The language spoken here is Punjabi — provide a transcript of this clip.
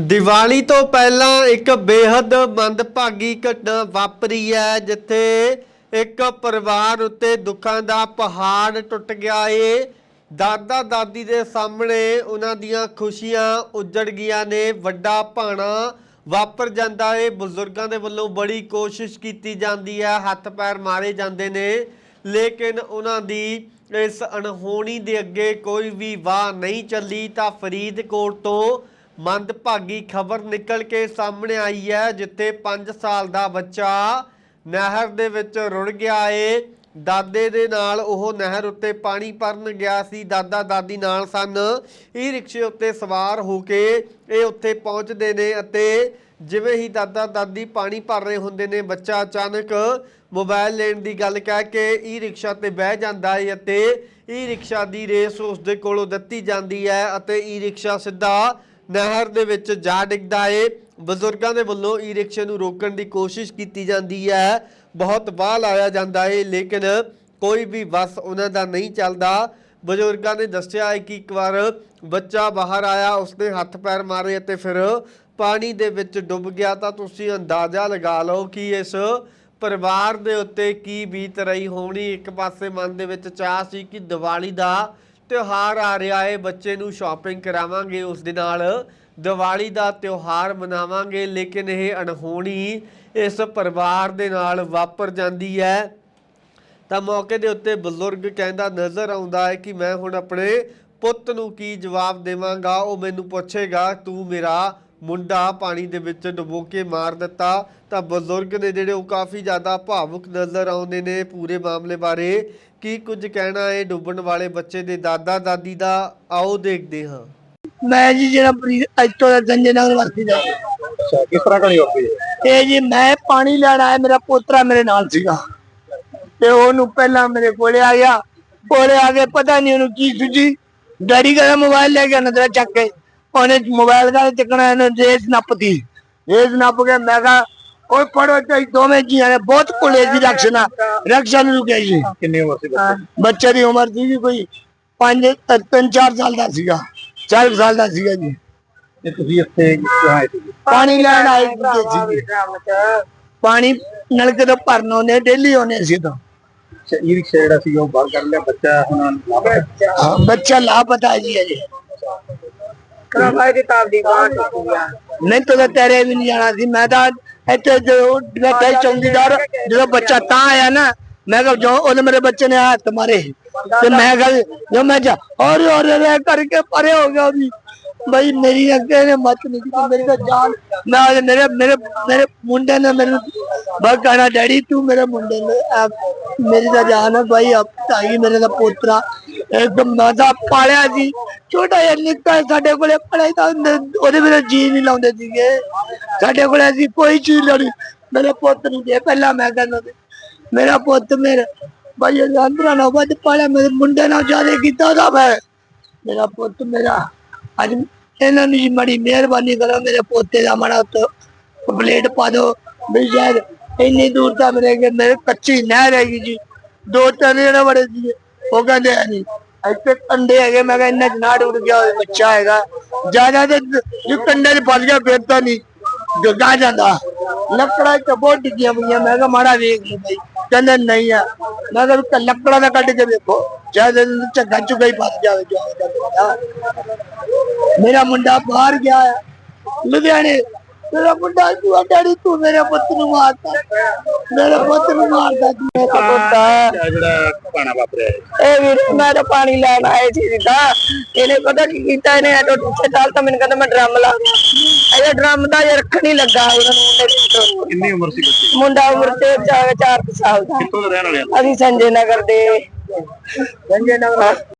ਦੀਵਾਲੀ ਤੋਂ ਪਹਿਲਾਂ ਇੱਕ ਬੇਹੱਦ ਮੰਦਭਾਗੀ ਘਟਨਾ ਵਾਪਰੀ ਹੈ, ਜਿੱਥੇ ਇੱਕ ਪਰਿਵਾਰ ਉੱਤੇ ਦੁੱਖਾਂ ਦਾ ਪਹਾੜ ਟੁੱਟ ਗਿਆ ਏ। ਦਾਦਾ ਦਾਦੀ ਦੇ ਸਾਹਮਣੇ ਉਹਨਾਂ ਦੀਆਂ ਖੁਸ਼ੀਆਂ ਉੱਜੜ ਗਈਆਂ ਨੇ। ਵੱਡਾ ਭਾਣਾ ਵਾਪਰ ਜਾਂਦਾ ਏ। ਬਜ਼ੁਰਗਾਂ ਦੇ ਵੱਲੋਂ ਬੜੀ ਕੋਸ਼ਿਸ਼ ਕੀਤੀ ਜਾਂਦੀ ਹੈ। ਹੱਥ ਪੈਰ ਮਾਰੇ ਜਾਂਦੇ ਨੇ। ਲੇਕਿਨ ਉਹਨਾਂ ਦੀ ਇਸ ਅਣਹੋਣੀ ਦੇ ਅੱਗੇ ਕੋਈ ਵੀ ਵਾਹ ਨਹੀਂ ਚੱਲੀ। ਤਾਂ ਫਰੀਦਕੋਟ ਤੋਂ ਮੰਦਭਾਗੀ ਖਬਰ ਨਿਕਲ ਕੇ ਸਾਹਮਣੇ ਆਈ ਹੈ, ਜਿੱਥੇ 5 ਸਾਲ ਦਾ ਬੱਚਾ ਨਹਿਰ ਦੇ ਵਿੱਚ ਰੁੜ ਗਿਆ ਏ। ਦਾਦੇ ਦੇ ਨਾਲ ਉਹ ਨਹਿਰ ਉੱਤੇ ਪਾਣੀ ਭਰਨ ਗਿਆ ਸੀ। ਦਾਦਾ, ਦਾਦੀ ਨਾਲ ਸਨ। ਇਹ ਰਿਕਸ਼ੇ ਉੱਤੇ ਸਵਾਰ ਹੋ ਕੇ ਇਹ ਉੱਥੇ ਪਹੁੰਚਦੇ ਨੇ ਅਤੇ ਜਿਵੇਂ ਹੀ ਦਾਦਾ, ਦਾਦੀ ਪਾਣੀ ਭਰ ਰਹੇ ਹੁੰਦੇ ਨੇ, ਬੱਚਾ ਅਚਾਨਕ ਮੋਬਾਈਲ ਲੈਣ ਦੀ ਗੱਲ ਕਹਿ ਕੇ ਈ ਰਿਕਸ਼ਾ ਤੇ ਬਹਿ ਜਾਂਦਾ ਹੈ ਅਤੇ ਈ ਰਿਕਸ਼ਾ ਦੀ ਰੇਸ ਉਸ ਦੇ ਕੋਲੋਂ ਦਿੱਤੀ ਜਾਂਦੀ ਹੈ ਅਤੇ ਈ ਰਿਕਸ਼ਾ ਸਿੱਧਾ ਨਹਿਰ ਦੇ ਵਿੱਚ ਜਾ ਡਿੱਗਦਾ ਏ। ਬਜ਼ੁਰਗਾਂ ਦੇ ਵੱਲੋਂ ਈ ਰਿਕਸ਼ੇ ਨੂੰ ਰੋਕਣ ਦੀ ਕੋਸ਼ਿਸ਼ ਕੀਤੀ ਜਾਂਦੀ ਹੈ। ਬਹੁਤ ਵਾਹ ਲਾਇਆ ਜਾਂਦਾ ਏ, ਲੇਕਿਨ ਕੋਈ ਵੀ ਬੱਸ ਉਹਨਾਂ ਦਾ ਨਹੀਂ ਚੱਲਦਾ। ਬਜ਼ੁਰਗਾਂ ਨੇ ਦੱਸਿਆ ਹੈ ਕਿ ਇੱਕ ਵਾਰ ਬੱਚਾ ਬਾਹਰ ਆਇਆ, ਉਸਨੇ ਹੱਥ ਪੈਰ ਮਾਰੇ ਅਤੇ ਫਿਰ ਪਾਣੀ ਦੇ ਵਿੱਚ ਡੁੱਬ ਗਿਆ। ਤਾਂ ਤੁਸੀਂ ਅੰਦਾਜ਼ਾ ਲਗਾ ਲਓ ਕਿ ਇਸ ਪਰਿਵਾਰ ਦੇ ਉੱਤੇ ਕੀ ਬੀਤ ਰਹੀ ਹੋਣੀ। ਇੱਕ ਪਾਸੇ ਮਨ ਦੇ ਵਿੱਚ ਚਾਹ ਸੀ ਕਿ ਦੀਵਾਲੀ ਦਾ ਤਿਉਹਾਰ ਆ ਰਿਹਾ ਹੈ। ਬੱਚੇ ਨੂੰ ਸ਼ਾਪਿੰਗ ਕਰਾਵਾਂਗੇ, ਉਸ ਦੇ ਨਾਲ ਦੀਵਾਲੀ ਦਾ ਤਿਉਹਾਰ ਮਨਾਵਾਂਗੇ, ਲੇਕਿਨ ਇਹ ਅਣਹੋਣੀ ਇਸ ਪਰਿਵਾਰ ਦੇ ਨਾਲ ਵਾਪਰ ਜਾਂਦੀ ਹੈ। ਤਾਂ ਮੌਕੇ ਦੇ ਉੱਤੇ ਬਜ਼ੁਰਗ ਕਹਿੰਦਾ ਨਜ਼ਰ ਆਉਂਦਾ ਹੈ ਕਿ ਮੈਂ ਹੁਣ ਆਪਣੇ ਪੁੱਤ ਨੂੰ ਕੀ ਜਵਾਬ ਦੇਵਾਂਗਾ, ਉਹ ਮੈਨੂੰ ਪੁੱਛੇਗਾ, ਤੂੰ ਮੇਰਾ ਮੁੰਡਾ ਪਾਣੀ ਦੇ ਵਿੱਚ ਡੁਬੋ ਕੇ ਮਾਰ ਦਿੱਤਾ। ਤਾਂ ਬਜ਼ੁਰਗ ਨੇ ਜਿਹੜੇ ਉਹ ਕਾਫੀ ਜ਼ਿਆਦਾ ਭਾਵੁਕ ਨਜ਼ਰ ਆਉਂਦੇ ਨੇ ਪੂਰੇ ਮਾਮਲੇ ਬਾਰੇ ਕੀ ਕੁਝ ਕਹਿਣਾ ਹੈ ਡੁੱਬਣ ਵਾਲੇ ਬੱਚੇ ਦੇ ਦਾਦਾ ਦਾਦੀ ਦਾ? ਆਓ ਦੇਖਦੇ ਹਾਂ। ਮੈਂ ਜੀ ਜਿਹੜਾ ਅੱਜ ਤੋਂ ਗੰਜੇ ਨਗਰ ਵਸਤੀ ਦਾ। ਅੱਛਾ ਕਿਸ ਤਰ੍ਹਾਂ ਕਹਾਣੀ ਵਾਪਰੀ ਹੈ ਇਹ ਜੀ ਮੈਂ ਪਾਣੀ ਲੈਣ ਆਇਆ ਮੇਰਾ ਪੋਤਰਾ ਮੇਰੇ ਨਾਲ ਸੀਗਾ। ਤੇ ਉਹਨੂੰ ਪਹਿਲਾਂ ਮੇਰੇ ਕੋਲੇ ਆ ਗਿਆ। ਕੋਲੇ ਆ ਕੇ ਪਤਾ ਨਹੀਂ ਉਹਨੂੰ ਕੀ ਸੁਝੀ। ਡੈਡੀ ਕਹਿੰਦਾ ਮੋਬਾਈਲ ਲੈ ਕੇ ਅੰਦਰ ਚੱਕ ਕੇ। ਉਹਨੇ ਮੋਬਾਈਲ ਦਾ ਚੱਕਣਾ ਇਹਨੇ ਰੇਸ ਨੱਪਦੀ। ਰੇਸ ਨੱਪ ਕੇ ਮੈਂ ਕਿਹਾ ਓਏ ਪੜੋ ਤੇ ਦੋਵੇਂ ਜੀਆਂ ਨੇ ਬਹੁਤ ਕੋਲੇ ਦੀ ਰਕਸ਼ਨਾ ਰਕਸ਼ਾ ਨੂੰ ਰੁਕਿਆ ਜੀ। ਕਿੰਨੀ ਉਮਰ ਸੀ ਬੱਚੇ ਦੀ? ਉਮਰ ਸੀ ਕੋਈ 5 3 4 ਸਾਲ ਦਾ ਸੀਗਾ। 4 ਸਾਲ ਦਾ ਸੀਗਾ ਜੀ। ਤੇ ਤੁਸੀਂ ਇੱਥੇ ਕਿਉਂ ਆਏ ਸੀ? ਪਾਣੀ ਲੈਣ ਆਏ ਸੀ ਪਾਣੀ ਨਲਕੇ ਤੋਂ ਭਰਨ ਆਉਂਦੇ ਡੇਲੀ ਆਉਂਦੇ ਸੀ ਤਾਂ ਅੱਛਾ ਈ ਰਿਕਸ਼ਾ ਜਿਹੜਾ ਸੀ ਉਹ ਬਾਹਰ ਕਰ ਲਿਆ ਬੱਚਾ ਹੁਣ ਬੱਚਾ ਲਾਪਤਾ ਜੀ ਅਜੇ। ਕਰਾਵਾਈ ਦੀ ਤਾਬ ਦੀ ਬਾਤ ਨਹੀਂ, ਤਾਂ ਤੇਰੇ ਵੀ ਨਹੀਂ ਜਾਣਾ ਸੀ। ਮੈਂ ਤਾਂ ਇੱਥੇ ਜੋ ਬੈਠਾ ਚੌਂਕੀਦਾਰ, ਜਦੋਂ ਬੱਚਾ ਤਾਂ ਆਇਆ ਨਾ, ਮੈਂ ਕਿਹਾ ਜੋ ਉਹਨੇ ਮੇਰੇ ਬੱਚੇ ਨੇ ਹੱਥ ਮਾਰੇ। ਤੇ ਮੈਂ ਕਿਹਾ, ਜੋ ਮੈਂ ਜਾ ਔਰ ਔਰ ਕਰਕੇ ਪਰੇ ਹੋ ਗਿਆ ਵੀ ਬਈ ਮੇਰੀ ਅੱਗੇ ਨੇ ਮਤ ਨਹੀਂ ਕੀਤੀ, ਮੇਰੀ ਤਾਂ ਜਾਨ। ਮੈਂ ਉਹਦੇ- ਮੇਰੇ ਮੇਰੇ ਮੇਰੇ ਮੁੰਡੇ ਨੇ ਮੈਨੂੰ ਬਸ ਕਹਿਣਾ, ਡੈਡੀ, ਤੂੰ ਮੇਰੇ ਮੁੰਡੇ ਨੇ ਆਪ- ਮੇਰੀ ਤਾਂ ਜਾਨ ਹੈ। ਭਾਈ ਆਪ ਤਾਈ ਮੇਰੇ ਦਾ ਪੋਤਰਾ ਇੱਕਦਮ ਮਾਦਾ ਪਾਲਿਆ ਸੀ। ਛੋਟਾ ਜਿਹਾ ਨਿੱਕਾ ਸਾਡੇ ਕੋਲੇ ਪੜਾਈ ਤਾਂ ਉਹਦੇ- ਉਹਦੇ ਜੀ ਨਹੀਂ ਲਾਉਂਦੇ ਸੀਗੇ। ਸਾਡੇ ਕੋਲੇ ਅਸੀਂ ਕੋਈ ਚੀਜ਼ ਲੜੀ ਮੇਰੇ ਪੁੱਤ ਨੂੰ ਦੇ, ਪਹਿਲਾਂ ਮੈਂ ਕਹਿੰਦਾ ਮੇਰਾ ਪੁੱਤ ਮੇਰੇ ਭਾਈ ਅੰਦਰਾਂ ਨਾ ਵੱਧ ਪਾਲਿਆ, ਮੇਰੇ ਮੁੰਡੇ ਨਾਲ ਜ਼ਿਆਦਾ ਕੀਤਾ ਉਹਦਾ ਮੈਂ। ਮੇਰਾ ਪੁੱਤ ਮੇਰਾ, ਅੱਜ ਇਹਨਾਂ ਨੂੰ ਜੀ ਬੜੀ ਮਿਹਰਬਾਨੀ ਕਰੋ, ਮੇਰੇ ਪੋਤੇ ਦਾ ਮਾੜਾ ਉੱਤੇ ਪਲੇਟ ਪਾ ਦਿਓ। ਵੀ ਸ਼ਾਇਦ ਇੰਨੀ ਦੂਰ ਤਾਂ ਮੇਰੇ ਕੇ ਮੇਰੇ ਕੱਚੀ ਨਹਿਰ ਹੈਗੀ ਜੀ। ਦੋ ਤਿੰਨ ਜਿਹੜੇ ਬੜੇ ਸੀ ਉਹ ਕਹਿੰਦੇ ਆ ਨਹੀਂ ਇੱਥੇ ਕੰਡੇ ਹੈਗੇ, ਮੈਂ ਕਿਹਾ ਇੰਨਾ ਜਨਾੜ ਉੱਡ ਗਿਆ ਹੋਇਆ ਬੱਚਾ ਹੈਗਾ। ਜ਼ਿਆਦਾ ਤੇ ਜੋ ਕੰਡੇ ਚ ਫਸ ਗਿਆ, ਫਿਰ ਤਾਂ ਨਹੀਂ ਗੱਗਾ ਜਾਂਦਾ। ਲੱਕੜਾਂ ਚ ਬਹੁਤ ਡਿੱਗੀਆਂ ਪਈਆਂ, ਮੈਂ ਕਿਹਾ ਮਾੜਾ ਵੇਖ ਲਓ ਬਾਈ। ਕਹਿੰਦੇ ਨਹੀਂ ਆ। ਮੈਂ ਕਿਹਾ ਵੀ ਲੱਕੜਾਂ ਦਾ ਕੱਢ ਕੇ ਵੇਖੋ। ਸ਼ਾਇਦ ਝੱਗਾ ਚੁਗਾ ਹੀ ਫਸ ਜਾਵੇ ਜੋ ਮੇਰਾ ਮੁੰਡਾ ਬਾਹਰ ਗਿਆ ਲੁਧਿਆਣੇ ਮੇਰਾ ਮੁੰਡਾ ਤੂੰ ਡੈਡੀ ਤੂੰ ਮੇਰੇ ਪੁੱਤ ਨੂੰ ਮਾਰਤਾ ਮੇਰੇ ਪੁੱਤ ਨੂੰ ਮਾਰਦਾ ਤੂੰ ਮੇਰਾ ਪੁੱਤ ਹੈ। ਜਿਹੜਾ ਪਾਣਾ ਵਾਪਰਿਆ ਹੈ ਇਹ ਵੀਰ ਮੈਂ ਤਾਂ ਪਾਣੀ ਲੈਣ ਆਏ ਸੀ ਜਿੱਦਾਂ ਇਹਨੇ ਪਤਾ ਕੀ ਕੀਤਾ ਇਹਨੇ ਆਟੋ ਪਿੱਛੇ ਡਾਲ ਤਾਂ ਮੈਨੂੰ ਕਹਿੰਦਾ ਮੈਂ ਡਰਮ ਲਾ ਇਹ ਡਰਮ ਦਾ ਇਹ ਰੱਖ ਨਹੀਂ ਲੱਗਾ ਉਹਨਾਂ ਨੂੰ ਮੁੰਡੇ। ਕਿੰਨੀ ਉਮਰ ਸੀ ਬੱਚੇ? ਮੁੰਡਾ ਉਮਰ ਤੇ 4 ਸਾਲ ਦਾ ਕਿੱਥੋਂ ਦੇ ਰਹਿਣ ਵਾਲੇ ਆ? ਅਸੀਂ ਸੰਜੇ ਨਗਰ ਦੇ ਸੰਜੇ ਨਗਰ